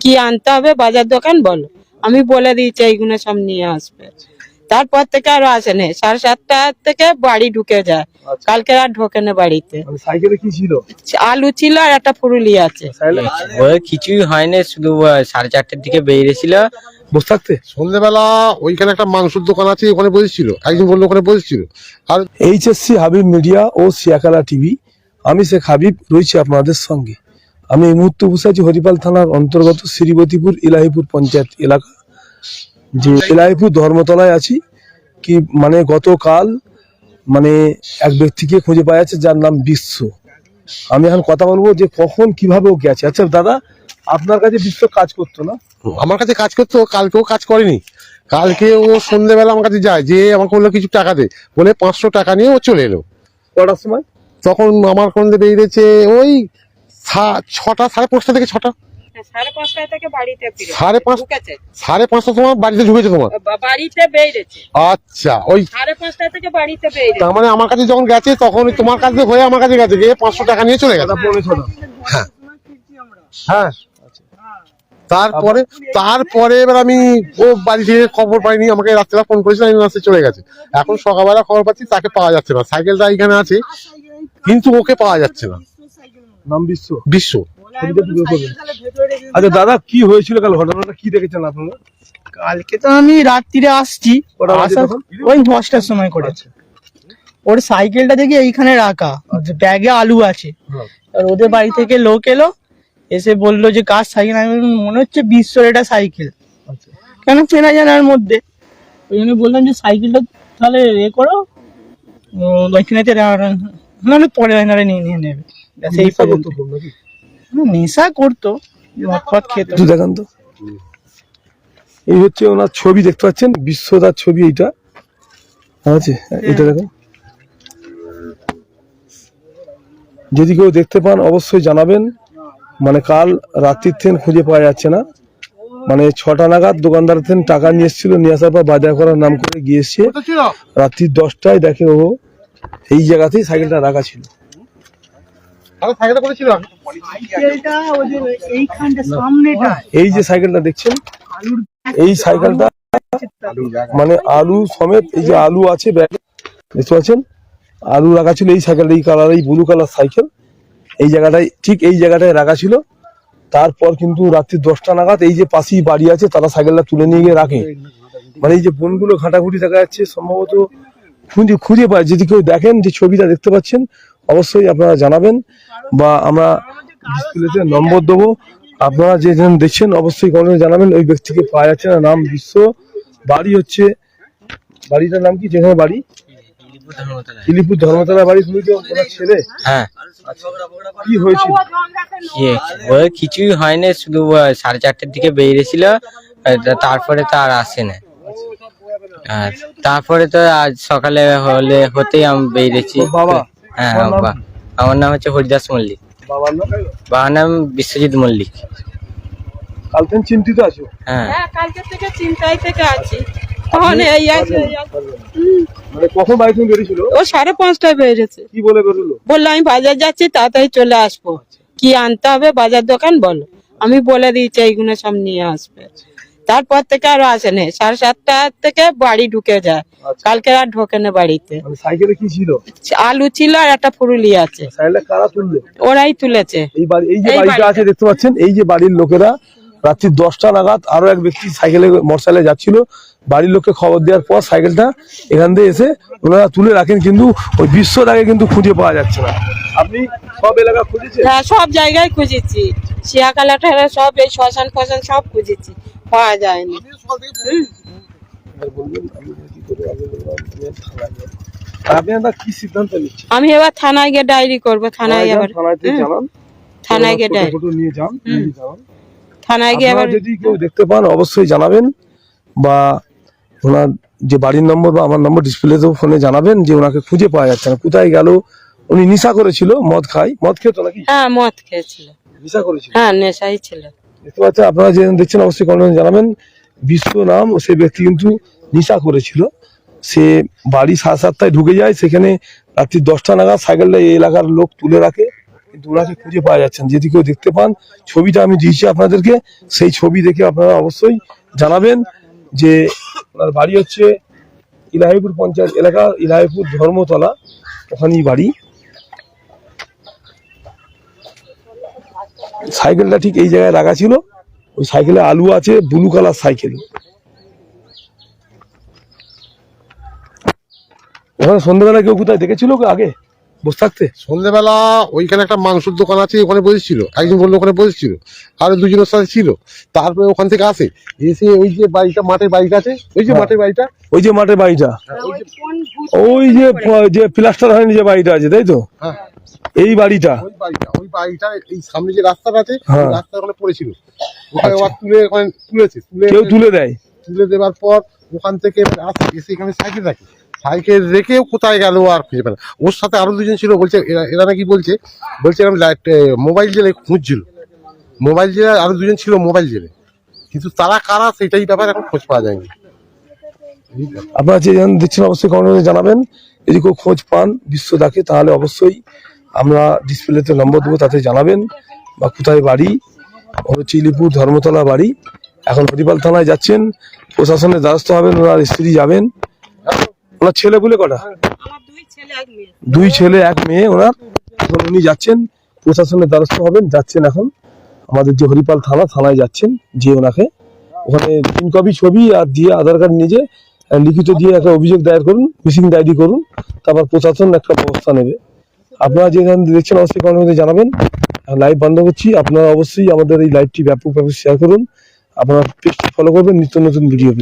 কি আনতে হবে? বাজার দোকান বলো। আমি বলে দিয়েছি এইগুলো সব নিয়ে আসবে। তারপর থেকে আরও আসে আসেনি সাড়ে সাতটা থেকে বাড়ি ঢুকে যায়। কালকে আর ঢোকে না বাড়িতে। সাইকেলে কি ছিল? আলু ছিল আর একটা ফুরুলি আছে। ওই কিছুই হয়নি শুধু সাড়ে চারটের দিকে বেরিয়েছিল। বসে থাকতে? সন্ধ্যেবেলা ওইখানে একটা মাংসের দোকান আছে ওখানে বসেছিল। একজন বলল ওখানে বসেছিল। আর এইচএসসি হাবিব মিডিয়া ও সিয়াকালা টিভি। আমি শেখ হাবিব রয়েছি আপনাদের সঙ্গে। আমি এই মুহূর্তে বসে আছি হরিপাল থানার অন্তর্গত শ্রীবতীপুর ইলাহিপুর পঞ্চায়েত এলাকা। যে ইলাহিপুর ধর্মতলায় আছি কি মানে গতকাল মানে এক ব্যক্তিকে খুঁজে পাওয়া যাচ্ছে যার নাম বিশ্ব। আমি এখন কথা বলব যে কখন কীভাবে ও গেছে। আচ্ছা দাদা আপনার কাছে বিশ্ব কাজ করতো না? আমার কাছে কাজ করতো কালকেও কাজ করেনি। কালকে ও সন্ধ্যেবেলা আমার কাছে যায় যে আমাকে বলল কিছু টাকা দে। বলে পাঁচশো টাকা নিয়ে ও চলে এলো। কটার সময়? তখন আমার কোন বেরিয়েছে ওই ছটা সাড়ে পাঁচটা থেকে ছটা। সাড়ে পাঁচটা থেকে বাড়িতে ফিরে। সাড়ে পাঁচ সাড়ে পাঁচটার সময় বাড়িতে ঢুকেছে তোমার? বাড়িতে আচ্ছা ওই সাড়ে পাঁচটা থেকে বাড়িতে বেরিয়েছে। তার মানে আমার কাছে যখন গেছে তখন ওই তোমার কাছে হয়ে আমার কাছে গেছে গিয়ে পাঁচশো টাকা নিয়ে চলে গেছে। ছটা হ্যাঁ। তারপরে তারপরে এবার আমি ও বাড়ি থেকে খবর পাইনি আমাকে রাত্রেবেলা ফোন করেছিল আমি রাস্তায় চলে গেছে। এখন সকালবেলা খবর পাচ্ছি তাকে পাওয়া যাচ্ছে না। সাইকেলটা এখানে আছে কিন্তু ওকে পাওয়া যাচ্ছে না। নাম বিশ্ব। বিশ্ব। ধরবেন। আচ্ছা দাদা কি হয়েছিল কাল? ঘটনাটা কি দেখেছেন আপনারা? কালকে তো আমি রাত্রিরে আসছি? ওই দশটার সময় করেছে। ওর সাইকেলটা দেখি এইখানে রাখা। ব্যাগে আলু আছে। আর ওদের বাড়ি থেকে লোক এলো এসে বলল যে কার সাইকেল? আমি মনে হচ্ছে বিশ্বর এটা সাইকেল। আচ্ছা। কেন চেনা জানার মধ্যে। ওই জন্য বললাম যে সাইকেলটা তাহলে এ করো উম, ওইখানে না পরে নিয়ে নিয়ে নেবে। এই নেশা করতো খুব নাকি? হুম, নেশা করতো মদ খেত। দেখান তো। এই হচ্ছে ওনার ছবি দেখতে পাচ্ছেন? বিশ্বদার ছবি এইটা। আছে। এটা দেখুন। যদি কেউ দেখতে পান অবশ্যই জানাবেন। মানে কাল রাত্রির থেকে খুঁজে পাওয়া যাচ্ছে না। মানে ছটা নাগাদ দোকানদার থেকে টাকা নিয়ে এসেছিল নিয়ে আসার পর বাজার করার নাম করে গিয়েছে রাত্রি দশটায় দেখে ও এই জায়গাতেই সাইকেলটা রাখা ছিল সাইকেলটা করেছিল সাইকেলটা ওদের এইখানটা সামনেটা এই যে সাইকেলটা দেখছেন? এই সাইকেলটা মানে আলু সমেত এই যে আলু আছে ব্যাগে দেখতে পাচ্ছেন? আলু রাখা ছিল এই সাইকেলটা এই কালার এই ব্লু কালার সাইকেল। এই জায়গাটায় ঠিক এই জায়গাটায় রাখা ছিল। তারপর কিন্তু রাত্রি দশটা নাগাদ এই যে পাশেই বাড়ি আছে তারা সাইকেলটা তুলে নিয়ে গিয়ে রাখে। মানে এই যে বনগুলো ঘাটাঘুটি দেখা যাচ্ছে সম্ভবত খুঁজে খুঁজে পায়। যদি কেউ দেখেন যে ছবিটা দেখতে পাচ্ছেন অবশ্যই আপনারা জানাবেন বা আমরা ডিসপ্লেতে নম্বর দেবো। আপনারা যে দেখছেন অবশ্যই কমেন্টে জানাবেন। ওই ব্যক্তিকে পাওয়া যাচ্ছে না নাম বিশ্ব। বাড়ি হচ্ছে বাড়িটার নাম কি? যেখানে বাড়ি? ধর্মতলা বাড়ি। তুমি কি ওনার ছেলে। হ্যাঁ। কি হয়েছিল ওই কিছুই হয়নি শুধু সাড়ে চারটের দিকে বেরিয়েছিল তারপরে তো আর আসে না আর তারপরে তো আজ সকালে হলে হতেই আমি বেরিয়েছি। বাবা? হ্যাঁ বা- আমার নাম হচ্ছে হরিদাস মল্লিক। বাবার নাম? বাবার নাম বিশ্বজিৎ মল্লিক। কাল থেকে চিন্তিত আছো? হ্যাঁ। হ্যাঁ কালকে থেকে চিন্তায় থেকে আছি। তখন এই আছে। মানে কখন বাড়ি থেকে বেরিয়েছিল? ও সাড়ে পাঁচটায় বেরিয়েছে। কি বলে বেরোলো? বলল আমি বাজার যাচ্ছি তাড়াতাড়ি চলে আসব। কি আনতে হবে? বাজার দোকান বলো। আমি বলে দিয়েছি এইগুলো সব নিয়ে আসবে। তারপর থেকে আরও আসেনি। সাড়ে সাতটা থেকে বাড়ি ঢুকে যায়। কালকে আর ঢোকে না বাড়িতে। মানে সাইকেলে কি ছিল? আলু ছিল আর একটা ফুরুলি আছে। ওরাই তুলেছে। এই বাড়ি যে বাড়িটা। আছে দেখতে পাচ্ছেন? এই যে বাড়ির লোকেরা রাত্রি দশটা নাগাদ আরও এক ব্যক্তি সাইকেলে মোটরসাইকেলে যাচ্ছিল। বাড়ির লোককে খবর দেওয়ার পর সাইকেলটা এখান দিয়ে এসে ওনারা তুলে রাখেন কিন্তু ওই বিশ্বটাকে কিন্তু খুঁজে পাওয়া যাচ্ছে না। আপনি সব এলাকা খুঁজেছেন? হ্যাঁ সব জায়গায় খুঁজেছি। শিয়াকালা ঠেলা সব এই শ্মশান ফশান সব খুঁজেছি। পাওয়া যায়নি। আর আপনি একটা কি সিদ্ধান্ত নিচ্ছেন? আমি এবার থানায় গিয়ে ডায়েরি করব থানায় থানায় গিয়ে ডায়েরি। নিয়ে যান। থানায় গিয়ে আপনারা যদি কেউ দেখতে পান অবশ্যই জানাবেন বা ওনার যে বাড়ির নম্বর বা আমার নম্বর ডিসপ্লেতেও ফোনে জানাবেন যে ওনাকে খুঁজে পাওয়া যাচ্ছে না। কোথায় গেল? উনি নিশা করেছিল মদ খায়। মদ খেত নাকি? হ্যাঁ মদ খেয়েছিল। নিশা করেছিল? হ্যাঁ নেশাই ছিল। দেখতে পাচ্ছেন আপনারা যে দেখছেন অবশ্যই কমেন্টে জানাবেন। বিশ্ব নাম সেই ব্যক্তি কিন্তু নিশা করেছিল। সে বাড়ি সাড়ে সাতটায় ঢুকে যায় সেখানে রাত্রি দশটা নাগাদ সাইকেলটা এই এলাকার লোক তুলে রাখে। ওনাকে খুঁজে পাওয়া যাচ্ছেন যদি কেউ দেখতে পান, ছবিটা আমি দিয়েছি আপনাদেরকে, সেই ছবি দেখে আপনারা অবশ্যই জানাবেন যে ওনার বাড়ি হচ্ছে ইলাহিপুর পঞ্চায়েত এলাকা, ইলাহিপুর ধর্মতলা, ওখানেই বাড়ি। সাইকেলটা ঠিক এই জায়গায় রাখা ছিল। ওই সাইকেলে আলু আছে, ব্লু কালার সাইকেল। ওখানে সন্ধ্যেবেলা কেউ কোথায় দেখেছিল আগে? বসে থাকতে? সন্ধ্যেবেলা ওইখানে একটা মাংসের দোকান আছে ওখানে বসেছিল। একজন বলল ওখানে বসেছিল। আর দুজনের সাথে ছিল। তারপরে ওখান থেকে আসে। এসে ওই যে বাড়িটা মাঠের বাড়িটা আছে? ওই যে হ্যাঁ। মাঠের বাড়িটা? ওই যে মাঠের বাড়িটা। ওই যে যে প্লাস্টার হয়নি যে বাড়িটা আছে তাই তো? হ্যাঁ। এই বাড়িটা। ওই বাড়িটা ওই বাড়িটা এই সামনে যে রাস্তাটা আছে হ্যাঁ। রাস্তার ওখানে পড়েছিল। ওখানে আচ্ছা। তুলে ওখানে তুলেছে তুলে কেউ তুলে দেয়? তুলে দেওয়ার পর ওখান থেকে আসে এসে এখানে সাইকেল রাখে সাইকেল রেখেও কোথায় গেল আর খুঁজে পেল। ওর সাথে আরও দুজন ছিল, বলছে, এরা এরা নাকি বলছে বলছে এরকম লাইট মোবাইল জেলে খুঁজছিল। মোবাইল জেলে আরও দুজন ছিল মোবাইল জেলে। কিন্তু তারা কারা সেটাই ব্যাপার এখন খোঁজ পাওয়া যায়নি। আপনারা যে দিচ্ছেন অবশ্যই কমেন্টে জানাবেন। যদি কেউ খোঁজ পান বিশ্ব দেখে, তাহলে অবশ্যই আমরা ডিসপ্লেতে নম্বর দেবো, তাতে জানাবেন। বা কোথায় বাড়ি? চিলিপুর ধর্মতলা বাড়ি। এখন হরিপাল থানায় যাচ্ছেন। প্রশাসনের দ্বারস্থ হবেন, ওনার স্ত্রী যাবেন। ওনার ছেলে বলে কটা? দুই ছেলে এক মেয়ে। ওনার এখন উনি যাচ্ছেন প্রশাসনের দ্বারস্থ হবেন যাচ্ছেন এখন। আমাদের যে হরিপাল থানা থানায় যাচ্ছেন যে ওনাকে। ওখানে তিন কপি ছবি আর দিয়ে আধার কার্ড নিজে লিখিত দিয়ে একটা অভিযোগ দায়ের করুন মিসিং ডায়েরি করুন তারপর প্রশাসন একটা ব্যবস্থা নেবে। আপনারা যেখানে দেখছেন অবশ্যই কমেন্টে জানাবেন। লাইভ বন্ধ করছি আপনারা অবশ্যই আমাদের এই লাইভটি ব্যাপকভাবে শেয়ার করুন। আপনারা পেজটি ফলো করবেন নিত্য নতুন ভিডিও